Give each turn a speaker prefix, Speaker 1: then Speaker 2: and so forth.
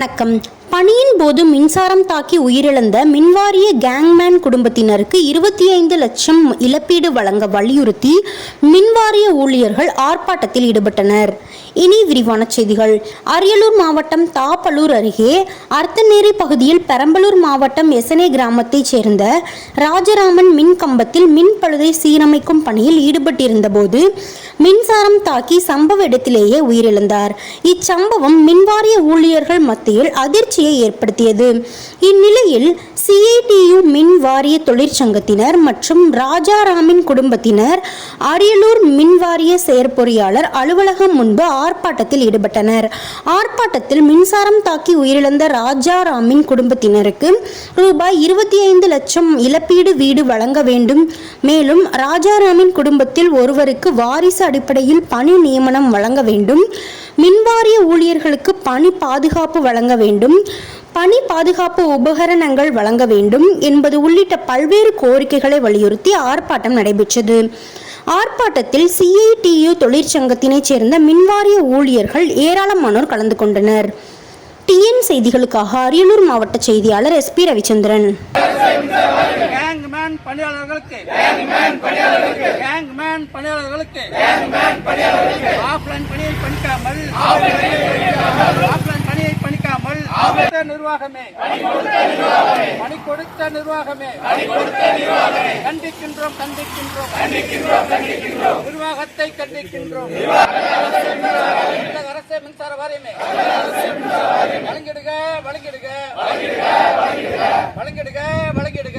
Speaker 1: வணக்கம் பணியின் போது மின்சாரம் தாக்கி உயிரிழந்த மின்வாரிய கேங்மேன் குடும்பத்தினருக்கு இருபத்தி ஐந்து லட்சம் இழப்பீடு வழங்க வலியுறுத்தி மின்வாரிய ஊழியர்கள் ஆர்ப்பாட்டத்தில் ஈடுபட்டனர். இனி விரிவான செய்திகள். அரியலூர் மாவட்டம் தாப்பலூர் அருகே அர்த்தநேரி பகுதியில் பெரம்பலூர் மாவட்டம் எசனே கிராமத்தைச் சேர்ந்த ராஜராமன் மின் கம்பத்தில் மின் பழுதை சீரமைக்கும் பணியில் ஈடுபட்டிருந்தபோது மின்சாரம் தாக்கி சம்பவ இடத்திலேயே உயிரிழந்தார். இச்சம்பவம் மின்வாரிய ஊழியர்கள் மத்தியில் அதிர்ச்சியை ஏற்படுத்தியது. இந்நிலையில் சிஐடியு மின் வாரிய தொழிற்சங்கத்தினர் மற்றும் ராஜாராமின் குடும்பத்தினர் அரியலூர் மின் வாரிய செயற்பொறியாளர் அலுவலகம் முன்பு ஆர்ப்பாட்டத்தில் ஈடுபட்டனர். ஆர்ப்பாட்டத்தில் மின்சாரம் தாக்கி உயிரிழந்த ராஜாராமின் குடும்பத்தினருக்கு ரூபாய் இருபத்தி ஐந்து லட்சம் இழப்பீடு வீடு வழங்க வேண்டும். மேலும் ராஜாராமின் குடும்பத்தில் ஒருவருக்கு வாரிசு அடிப்படையில் பணி நியமனம் வழங்க வேண்டும். மின்வாரிய ஊழியர்களுக்கு பணி பாதுகாப்பு வழங்க வேண்டும். பணி பாதுகாப்பு உபகரணங்கள் வழங்க வேண்டும் என்பது உள்ளிட்ட பல்வேறு கோரிக்கைகளை வலியுறுத்தி ஆர்ப்பாட்டம் நடைபெற்றது. ஆர்ப்பாட்டத்தில் சிஐடியு தொழிற்சங்கத்தினைச் சேர்ந்த மின்வாரிய ஊழியர்கள் ஏராளமானோர் கலந்து கொண்டனர். டிஎன் செய்திகளுக்காக அரியலூர் மாவட்ட செய்தியாளர் எஸ் பி ரவிச்சந்திரன்.
Speaker 2: பணியாளர்களுக்கு. பணியாளர்களுக்கு. ஆஃப்லைன் பணிக்காமல் பணியை பணிக்காமல் கொடுத்த நிர்வாகமே பணி கொடுத்த நிர்வாகமே கண்டிக்கின்றோம் கண்டிக்கின்றோம் நிர்வாகத்தை கண்டிக்கின்றோம். தமிழக அரசு மின்சார வாரியமே வழங்கிடுக வழங்கிடுக வழங்கிடுக வழங்கிடுக.